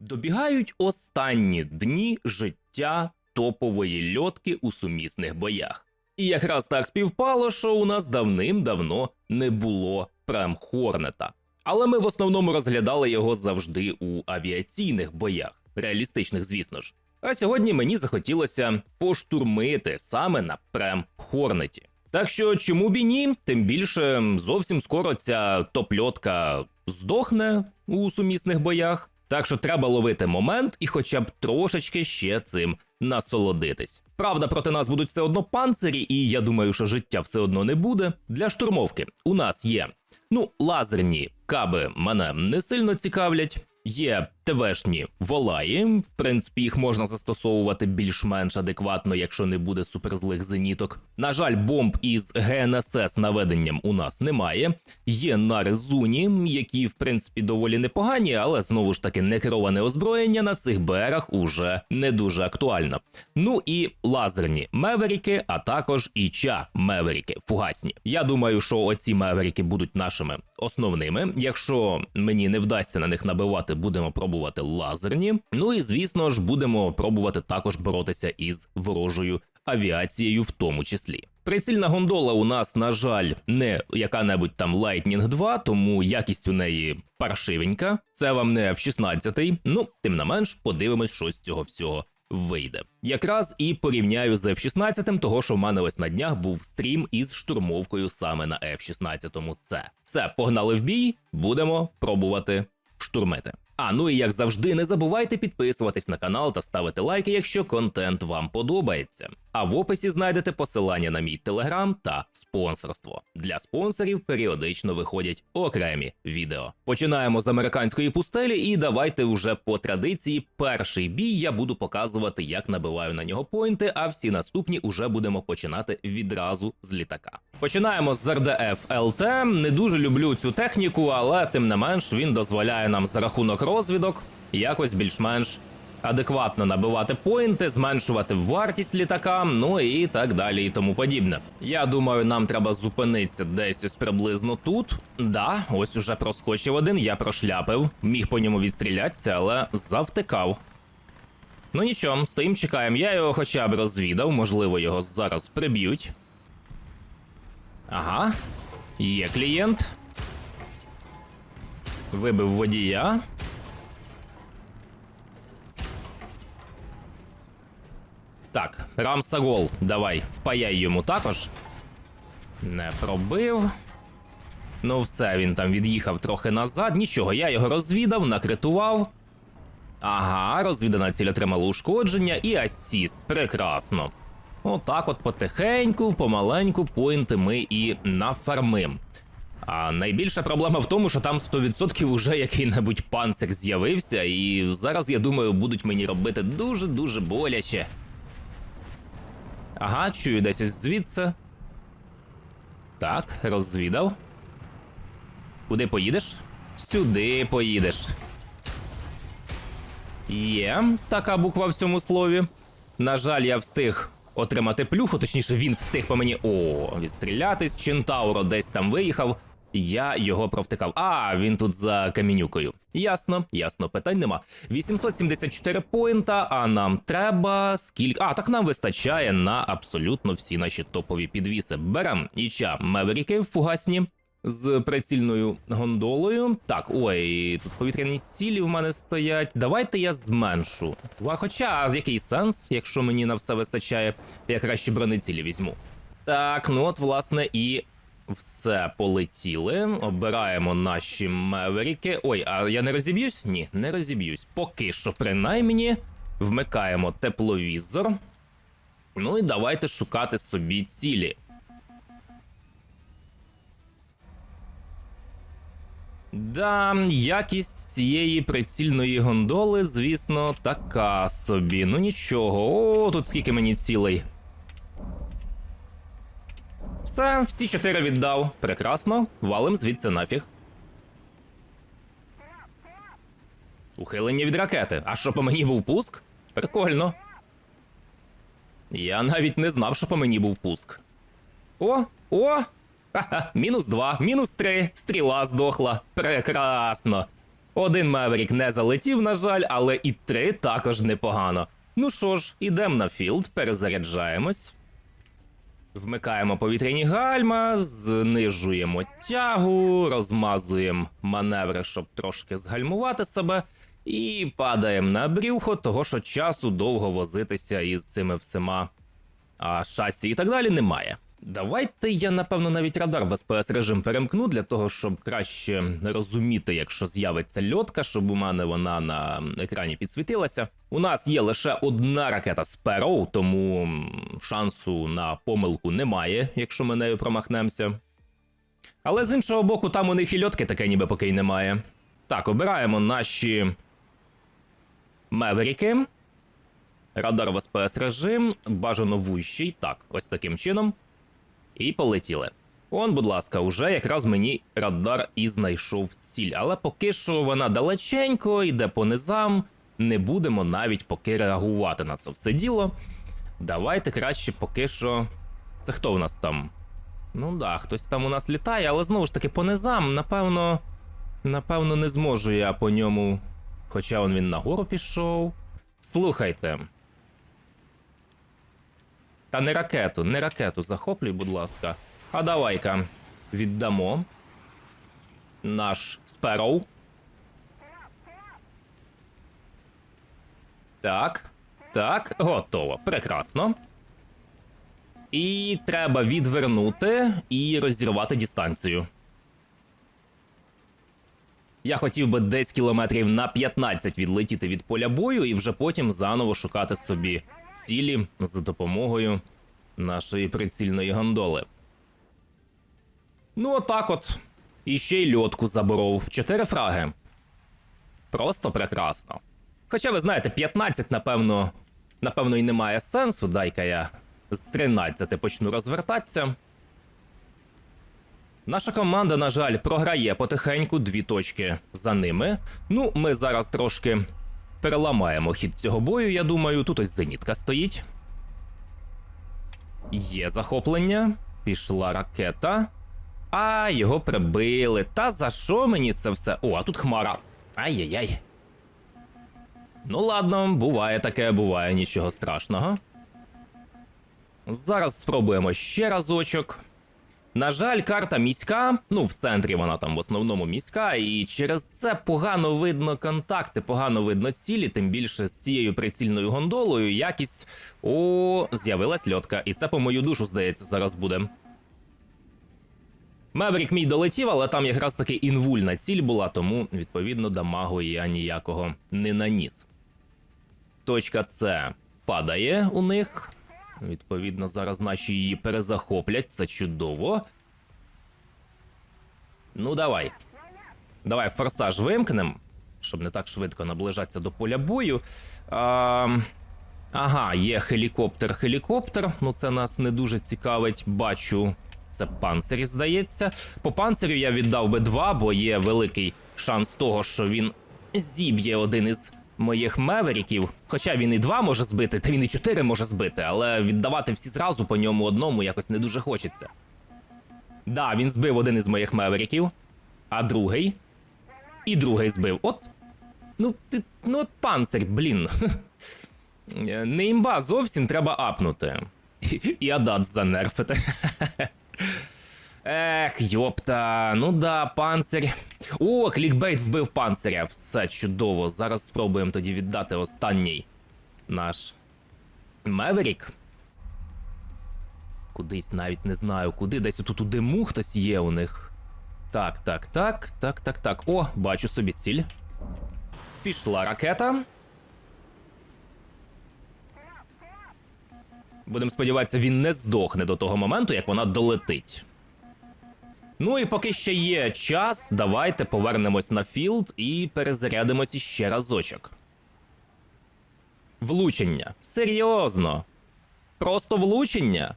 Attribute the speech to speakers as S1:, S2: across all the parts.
S1: Добігають останні дні життя топової льотки у сумісних боях. І якраз так співпало, що у нас давним-давно не було прем Хорнета. Але ми в основному розглядали його завжди у авіаційних боях, реалістичних, звісно ж. А сьогодні мені захотілося поштурмити саме на прем Хорнеті. Так що чому б і ні? Тим більше зовсім скоро ця топ-льотка здохне у сумісних боях. Так що треба ловити момент і хоча б трошечки ще цим насолодитись. Правда, проти нас будуть все одно панцирі, і я думаю, що життя все одно не буде. Для штурмовки у нас є ну лазерні каби мене не сильно цікавлять. Є ТВшні волаї, в принципі, їх можна застосовувати більш-менш адекватно, якщо не буде суперзлих зеніток. На жаль, бомб із ГНСС наведенням у нас немає. Є нари Зуні, які в принципі доволі непогані, але знову ж таки некероване озброєння на цих БРах уже не дуже актуально. Ну і лазерні меверіки, а також і ча меверіки, фугасні. Я думаю, що оці меверіки будуть нашими основними. Якщо мені не вдасться на них набивати, будемо пробувати лазерні. Ну і звісно ж, будемо пробувати також боротися із ворожою авіацією, в тому числі. Прицільна гондола у нас, на жаль, не яка-небудь там Lightning 2, тому якість у неї паршивенька. Це вам не F-16, ну тим не менш, подивимось, що з цього всього вийде. Якраз і порівняю з F-16, того що в мене ось на днях був стрім із штурмовкою саме на F-16 C. Все, погнали в бій, будемо пробувати штурмити. А ну і як завжди, не забувайте підписуватись на канал та ставити лайки, якщо контент вам подобається. А в описі знайдете посилання на мій телеграм та спонсорство. Для спонсорів періодично виходять окремі відео. Починаємо з американської пустелі, і давайте уже по традиції перший бій я буду показувати, як набиваю на нього поінти, а всі наступні уже будемо починати відразу з літака. Починаємо з РДФ ЛТ. Не дуже люблю цю техніку, але тим не менш він дозволяє нам за рахунок розвідок якось більш-менш адекватно набивати поінти, зменшувати вартість літака, ну і так далі, і тому подібне. Я думаю, нам треба зупинитися десь ось приблизно тут. Да, ось уже проскочив один, я прошляпив, міг по ньому відстрілятися, але завтикав. Ну нічого, стоїм, чекаємо. Я його хоча б розвідав, можливо, його зараз приб'ють. Ага, є клієнт. Вибив водія. Так, Рамсагол, давай, впаяй йому також. Не пробив. Ну, все, він там від'їхав трохи назад. Нічого, я його розвідав, накритував. Ага, розвідана ціль отримала ушкодження і асіст. Прекрасно. Отак от потихеньку, помаленьку поінти ми і нафармим. А найбільша проблема в тому, що там 100% уже який-небудь панцир з'явився, і зараз, я думаю, будуть мені робити дуже-дуже боляче. Ага, чую десь звідси. Так, розвідав. Куди поїдеш? Сюди поїдеш. Є така буква в цьому слові. На жаль, я встиг отримати плюху, точніше, він встиг по мені. О, відстрілятись. Чентауро десь там виїхав. Я його провтикав. А, він тут за камінюкою. Ясно, ясно, питань нема. 874 поінта, а нам треба скільки. А, так нам вистачає на абсолютно всі наші топові підвіси. Берем іча Меверіки фугасні. З прицільною гондолою. Так, ой, тут повітряні цілі в мене стоять. Давайте я зменшу. А хоча з який сенс, якщо мені на все вистачає, я краще бронецілі візьму. Так, ну от, власне, і все полетіли. Обираємо наші меверіки. Ой, а я не розіб'юсь? Ні, не розіб'юсь. Поки що, принаймні, вмикаємо тепловізор. Ну і давайте шукати собі цілі. Да, якість цієї прицільної гондоли, звісно, така собі. Ну нічого. О, тут скільки мені цілей. Все, всі чотири віддав. Прекрасно. Валим звідси нафіг. Ухилення від ракети. А що по мені був пуск? Прикольно. Я навіть не знав, що по мені був пуск. О, о! Ха-ха, мінус два, мінус три, стріла здохла. Прекрасно. Один Меверік не залетів, на жаль, але і три також непогано. Ну що ж, ідемо на філд, перезаряджаємось. Вмикаємо повітряні гальма, знижуємо тягу, розмазуємо маневри, щоб трошки згальмувати себе, і падаємо на брюхо, того що часу довго возитися із цими всіма а шасі і так далі немає. Давайте я, напевно, навіть радар в СПС режим перемкну для того, щоб краще розуміти, якщо з'явиться льотка, щоб у мене вона на екрані підсвітилася. У нас є лише одна ракета Sparrow, тому шансу на помилку немає, якщо ми нею промахнемося. Але з іншого боку, там у них і льотки таке ніби поки й немає. Так, обираємо наші меверіки. Радар в СПС режим, бажано вущий. Так, ось таким чином. І полетіли. Он, будь ласка, уже якраз мені радар і знайшов ціль. Але поки що вона далеченько, йде по низам. Не будемо навіть поки реагувати на це все діло. Давайте краще поки що. Це хто в нас там? Ну да, хтось там у нас літає, але знову ж таки по низам, напевно. Напевно, не зможу я по ньому. Хоча он він нагору пішов. Слухайте. Та не ракету, не ракету захоплюй, будь ласка. А давай-ка віддамо наш Sparrow. Так. Так, готово. Прекрасно. І треба відвернути і розірвати дистанцію. Я хотів би десь кілометрів на 15 відлетіти від поля бою і вже потім заново шукати собі цілі за допомогою нашої прицільної гондоли. Ну, отак от. І ще й льотку заборов. Чотири фраги. Просто прекрасно. Хоча, ви знаєте, 15, напевно, напевно, і немає сенсу. Дай-ка я з 13 почну розвертатися. Наша команда, на жаль, програє потихеньку дві точки за ними. Ну, ми зараз трошки переламаємо хід цього бою, я думаю. Тут ось зенітка стоїть. Є захоплення. Пішла ракета. А, його прибили. Та за що мені це все? О, а тут хмара. Ай-яй-яй. Ну ладно, буває таке, буває нічого страшного. Зараз спробуємо ще разочок. На жаль, карта міська, ну в центрі вона там в основному міська, і через це погано видно контакти, погано видно цілі, тим більше з цією прицільною гондолою якість. О, з'явилась льотка, і це по мою душу, здається, зараз буде. Меврік мій долетів, але там якраз таки інвульна ціль була, тому відповідно дамагу я ніякого не наніс. Точка С падає у них. Відповідно, зараз наші її перезахоплять, це чудово. Ну, давай. Давай форсаж вимкнем, щоб не так швидко наближатися до поля бою. А, ага, є хелікоптер-хелікоптер. Ну, це нас не дуже цікавить. Бачу, це панцирі, здається. По панцирю я віддав би два, бо є великий шанс того, що він зіб'є один із моїх меверіків. Хоча він і два може збити, та він і чотири може збити, але віддавати всі зразу по ньому одному якось не дуже хочеться. Да, він збив один із моїх меверіків, а другий. І другий збив. От. Ну, ти, ну от панцир, блін. Не імба зовсім треба апнути. І адат занерфити. Ех, йопта, ну да, панцир. О, клікбейт вбив панциря. Все чудово. Зараз спробуємо тоді віддати останній наш Меверік. Кудись навіть не знаю, куди. Десь тут у диму хтось є у них. Так, так, так, так, так, так. О, бачу собі ціль. Пішла ракета. Будемо сподіватися, він не здохне до того моменту, як вона долетить. Ну і поки ще є час, давайте повернемось на філд і перезарядимось іще разочок. Влучення. Серйозно. Просто влучення.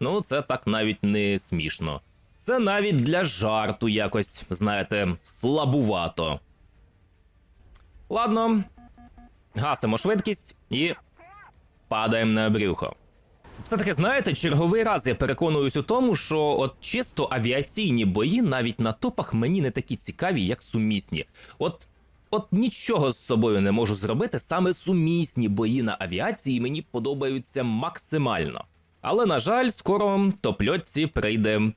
S1: Ну, це так навіть не смішно. Це навіть для жарту якось, знаєте, слабувато. Ладно. Гасимо швидкість і падаємо на брюхо. Все таки, знаєте, черговий раз я переконуюсь у тому, що от чисто авіаційні бої навіть на топах мені не такі цікаві, як сумісні. От от нічого з собою не можу зробити. Саме сумісні бої на авіації мені подобаються максимально. Але на жаль, скоро топльотці прийде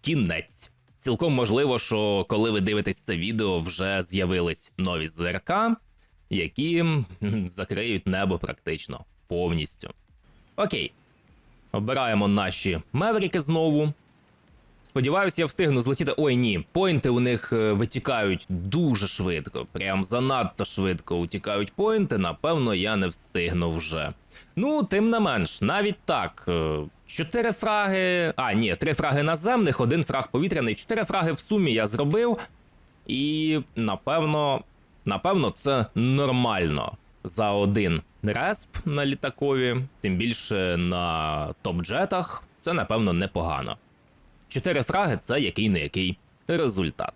S1: кінець. Цілком можливо, що коли ви дивитесь це відео, вже з'явились нові ЗРК, які закриють небо практично повністю. Окей. Обираємо наші меверіки знову. Сподіваюся, я встигну злетіти. Ой, ні, поінти у них е, витікають дуже швидко, прям занадто швидко утікають поінти. Напевно, я не встигну вже. Ну, тим не менш, навіть так. е, Чотири фраги. А, ні, три фраги наземних, один фраг повітряний, чотири фраги в сумі я зробив. І напевно, напевно, це нормально за один респ на літакові, тим більше на топ-джетах. Це напевно непогано. Чотири фраги це який не який результат.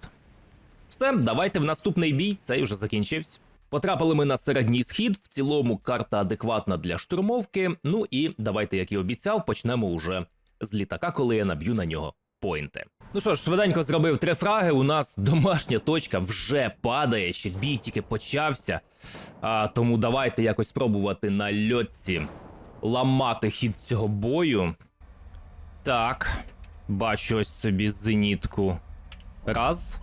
S1: Все, давайте в наступний бій. Цей вже закінчився. Потрапили ми на середній схід. В цілому карта адекватна для штурмовки. Ну і давайте, як і обіцяв, почнемо уже з літака, коли я наб'ю на нього поінти. Ну що ж, швиденько зробив три фраги. У нас домашня точка вже падає, ще бій тільки почався. А, тому давайте якось спробувати на льотці ламати хід цього бою. Так, бачу ось собі зенітку. Раз.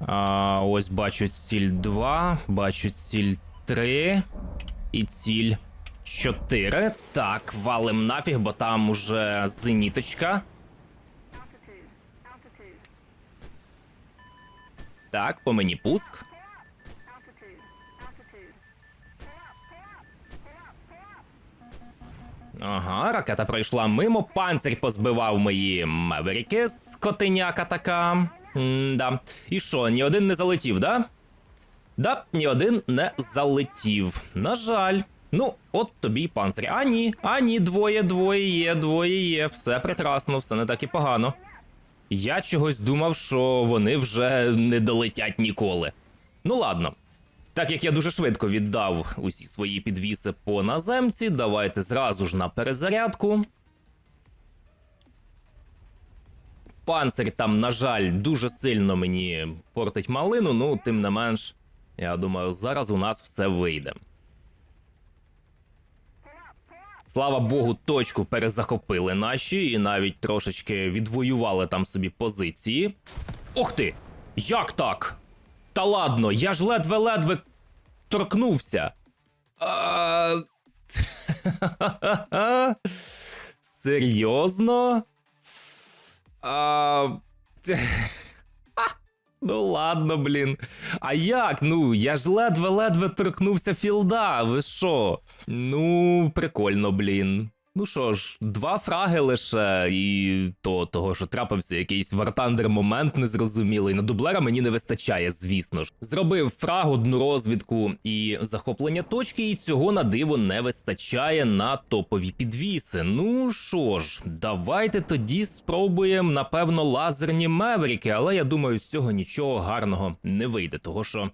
S1: А, ось бачу ціль 2, бачу ціль 3 і ціль 4. Так, валим нафіг, бо там уже зеніточка. Так, по мені пуск. Ага, ракета пройшла мимо, панцирь позбивав мої меверіки з котеняка така. М-да. І що, ні один не залетів, да? Да, ні один не залетів. На жаль. Ну, от тобі й панцирь. А ні, а ні, двоє, двоє є, двоє є. Все прекрасно, все не так і погано. Я чогось думав, що вони вже не долетять ніколи. Ну ладно. Так як я дуже швидко віддав усі свої підвіси по наземці, давайте зразу ж на перезарядку. Панцир там, на жаль, дуже сильно мені портить малину, ну, тим не менш, я думаю, зараз у нас все вийде. Слава Богу, точку перезахопили наші і навіть трошечки відвоювали там собі позиції. Ох ти! Як так? Та ладно, я ж ледве-ледве торкнувся. Серйозно? А... Ну ладно, блін. А як? Ну, я ж ледве-ледве торкнувся філда. Ви що? Ну, прикольно, блін. Ну що ж, два фраги лише, і то того, що трапився якийсь вартандер момент незрозумілий. На дублера мені не вистачає, звісно ж. Зробив фраг, одну розвідку і захоплення точки, і цього на диво не вистачає на топові підвіси. Ну що ж, давайте тоді спробуємо, напевно, лазерні меверіки, але я думаю, з цього нічого гарного не вийде, того що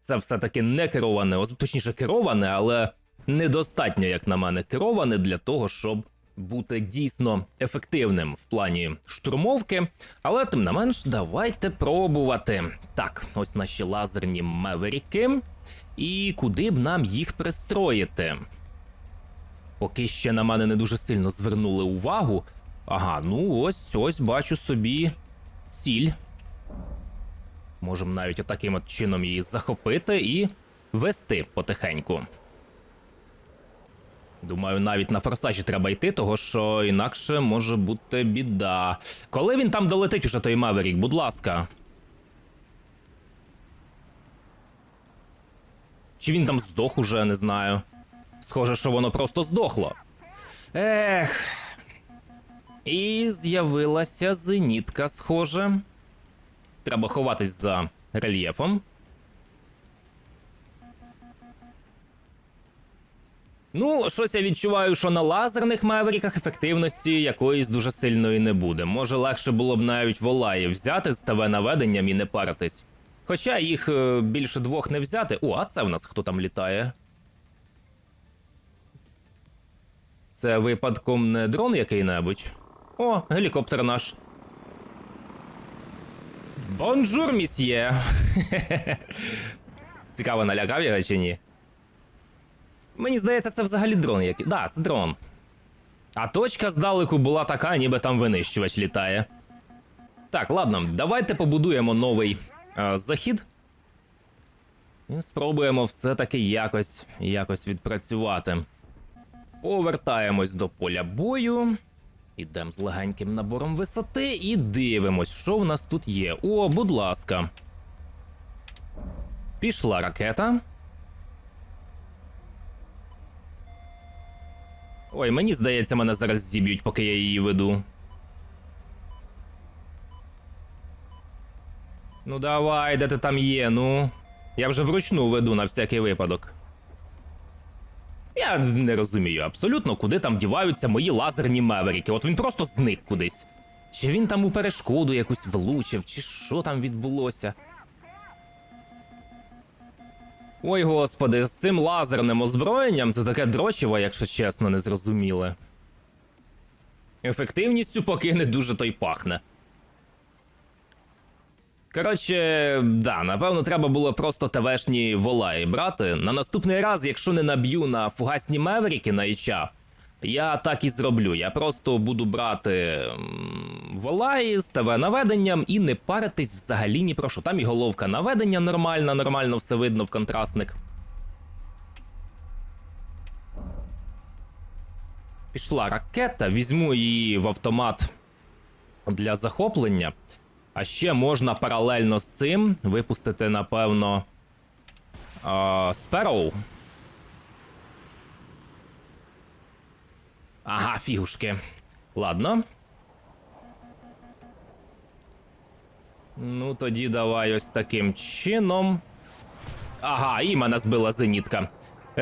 S1: це все-таки не кероване, точніше кероване, але недостатньо, як на мене, кероване для того, щоб бути дійсно ефективним в плані штурмовки. Але тим не менш, давайте пробувати. Так, ось наші лазерні меверіки. І куди б нам їх пристроїти? Поки ще на мене не дуже сильно звернули увагу. Ага, ну ось ось бачу собі ціль. Можемо навіть отаким от чином її захопити і вести потихеньку. Думаю, навіть на форсажі треба йти, того що інакше може бути біда. Коли він там долетить уже той Маверік, будь ласка. Чи він там здох уже, не знаю. Схоже, що воно просто здохло. Ех. І з'явилася зенітка, схоже. Треба ховатись за рельєфом. Ну, щось я відчуваю, що на лазерних меверіках ефективності якоїсь дуже сильної не буде. Може, легше було б навіть волаїв взяти з ТВ наведенням і не паритись. Хоча їх е, більше двох не взяти. О, а це в нас хто там літає? Це випадком не дрон який-небудь. О, гелікоптер наш. Бонжур, місьє. Цікаво, налякав його чи ні? Мені здається, це взагалі дрон який. Да, це дрон. А точка здалеку була така, ніби там винищувач літає. Так, ладно, давайте побудуємо новий е, захід. І спробуємо все-таки якось, якось відпрацювати. Повертаємось до поля бою. Ідемо з легеньким набором висоти і дивимось, що в нас тут є. О, будь ласка. Пішла ракета. Ой, мені здається, мене зараз зіб'ють, поки я її веду. Ну давай, де ти там є, ну. Я вже вручну веду на всякий випадок. Я не розумію абсолютно, куди там діваються мої лазерні меверіки. От він просто зник кудись. Чи він там у перешкоду якусь влучив, чи що там відбулося? Ой, господи, з цим лазерним озброєнням це таке дрочево, якщо чесно, не зрозуміле. Ефективністю поки не дуже той пахне. Коротше, да, напевно, треба було просто ТВшні волаї брати. На наступний раз, якщо не наб'ю на фугасні меверіки на іча, я так і зроблю. Я просто буду брати волаї з ТВ наведенням і не паритись взагалі ні про що. Там і головка наведення нормальна, нормально все видно в контрастник. Пішла ракета, візьму її в автомат для захоплення. А ще можна паралельно з цим випустити, напевно. Спероу. Ага, фігушки. Ладно. Ну, тоді давай ось таким чином. Ага, і мене збила зенітка.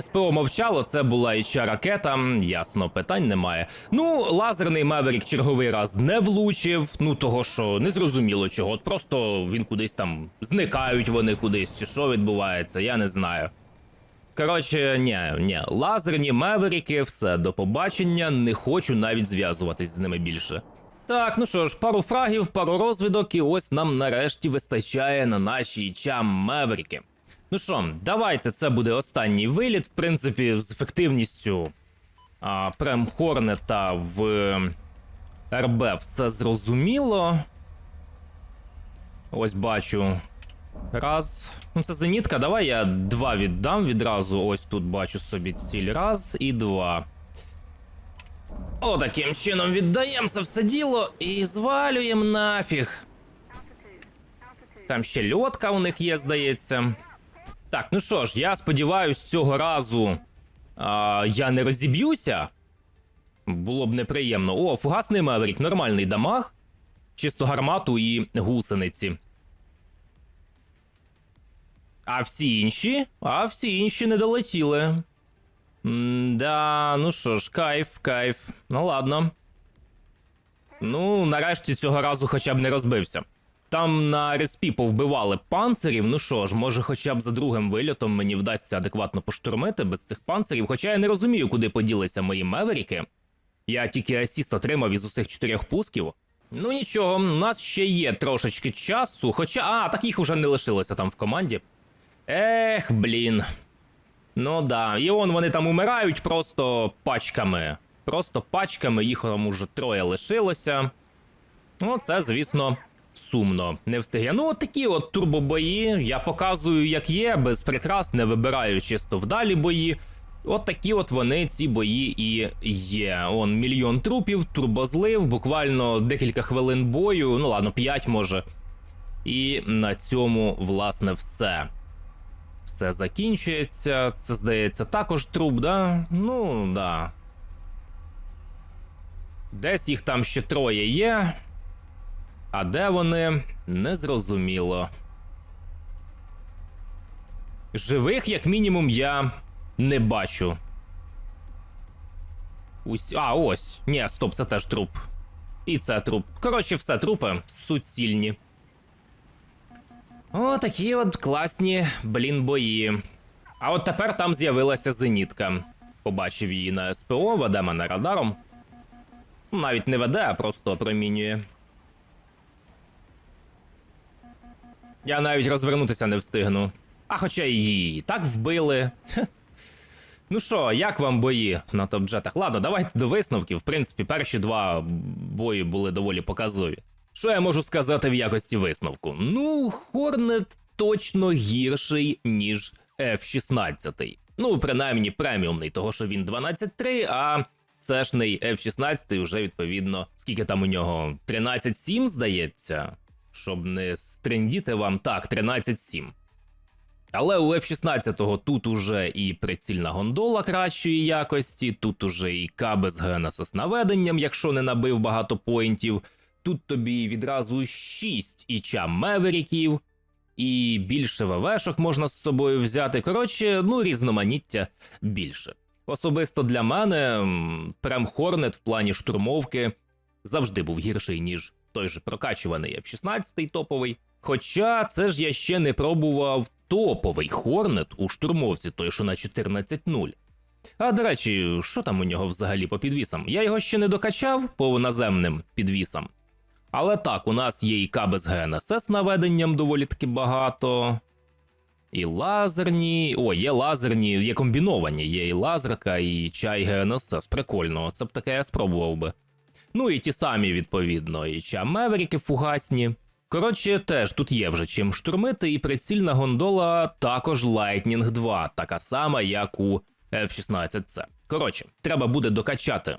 S1: СПО мовчало, це була і ракета. Ясно, питань немає. Ну, лазерний Меверік черговий раз не влучив. Ну того що не зрозуміло чого. От просто він кудись там зникають вони кудись, чи що відбувається, я не знаю. Коротше, ні, ні, лазерні меверіки, все, до побачення, не хочу навіть зв'язуватись з ними більше. Так, ну що ж, пару фрагів, пару розвідок, і ось нам нарешті вистачає на наші чам меверіки. Ну що, давайте це буде останній виліт. В принципі, з ефективністю а, Прем Хорнета в е, РБ все зрозуміло. Ось бачу. Раз. Ну, це зенітка. Давай я два віддам відразу. Ось тут бачу собі ціль. Раз і два. О, таким чином віддаємо це все діло і звалюємо нафіг. Там ще льотка у них є, здається. Так, ну що ж, я сподіваюсь, цього разу а, я не розіб'юся. Було б неприємно. О, фугасний меверік, нормальний дамаг. Чисто гармату і гусениці. А всі інші? А всі інші не долетіли. Да, ну що ж, кайф, кайф. Ну ладно. Ну, нарешті цього разу хоча б не розбився. Там на респі повбивали панцирів. Ну що ж, може, хоча б за другим вильотом мені вдасться адекватно поштурмити без цих панцирів. Хоча я не розумію, куди поділися мої меверіки. Я тільки асіст отримав із усіх чотирьох пусків. Ну нічого, у нас ще є трошечки часу. Хоча, а, так їх уже не лишилося там в команді. Ех, блін. Ну да, і он вони там умирають просто пачками. Просто пачками, їх там уже троє лишилося. Ну, це, звісно, сумно. Не встиг. Ну, от такі от турбобої. Я показую, як є, без прикрас, не вибираю чисто вдалі бої. От такі от вони, ці бої і є. Он мільйон трупів, турбозлив, буквально декілька хвилин бою, ну ладно, 5 може. І на цьому, власне, все. Все закінчується. Це, здається, також труп, да? Ну, да. Десь їх там ще троє є. А де вони? Незрозуміло. Живих, як мінімум, я не бачу. Ось. А, ось. Ні, стоп, це теж труп. І це труп. Коротше, все трупи суцільні. О, такі от класні, блін, бої. А от тепер там з'явилася зенітка. Побачив її на СПО, веде мене радаром. Навіть не веде, а просто промінює. Я навіть розвернутися не встигну. А хоча її так вбили. Ну що, як вам бої на топ-джетах? Ладно, давайте до висновків. В принципі, перші два бої були доволі показові. Що я можу сказати в якості висновку? Ну, Хорнет точно гірший, ніж F-16. Ну, принаймні преміумний, того що він 12.3, а цешний F-16 вже відповідно, скільки там у нього? 13.7, здається. Щоб не стрендіти вам, так, 13.7. Але у F-16 тут уже і прицільна гондола кращої якості, тут уже і каби з ГНСС наведенням, якщо не набив багато поінтів. Тут тобі відразу 6 іча меверіків, і більше ВВшок можна з собою взяти. Коротше, ну, різноманіття більше. Особисто для мене прем Хорнет в плані штурмовки завжди був гірший, ніж той же прокачуваний F-16 топовий. Хоча це ж я ще не пробував топовий Хорнет у штурмовці, той що на 14.0. А до речі, що там у нього взагалі по підвісам? Я його ще не докачав по наземним підвісам. Але так, у нас є і каби з ГНСС наведенням доволі таки багато. І лазерні. О, є лазерні, є комбіновані, є і лазерка, і чай ГНСС. Прикольно, це б таке я спробував би. Ну і ті самі, відповідно, і ча Меверіки фугасні. Коротше, теж тут є вже чим штурмити, і прицільна гондола також Lightning 2, така сама, як у F-16C. Коротше, треба буде докачати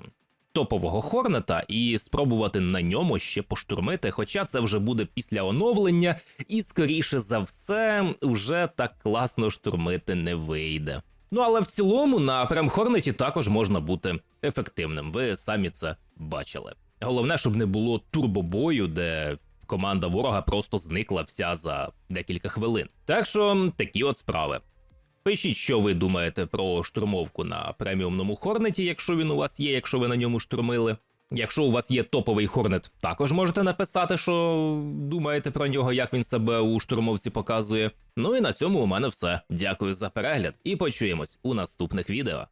S1: топового Хорнета і спробувати на ньому ще поштурмити, хоча це вже буде після оновлення, і скоріше за все, вже так класно штурмити не вийде. Ну але в цілому на прем Хорнеті також можна бути ефективним. Ви самі це бачили. Головне, щоб не було турбобою, де команда ворога просто зникла вся за декілька хвилин. Так що такі от справи. Пишіть, що ви думаєте про штурмовку на преміумному Хорнеті, якщо він у вас є, якщо ви на ньому штурмили. Якщо у вас є топовий Хорнет, також можете написати, що думаєте про нього, як він себе у штурмовці показує. Ну і на цьому у мене все. Дякую за перегляд і почуємось у наступних відео.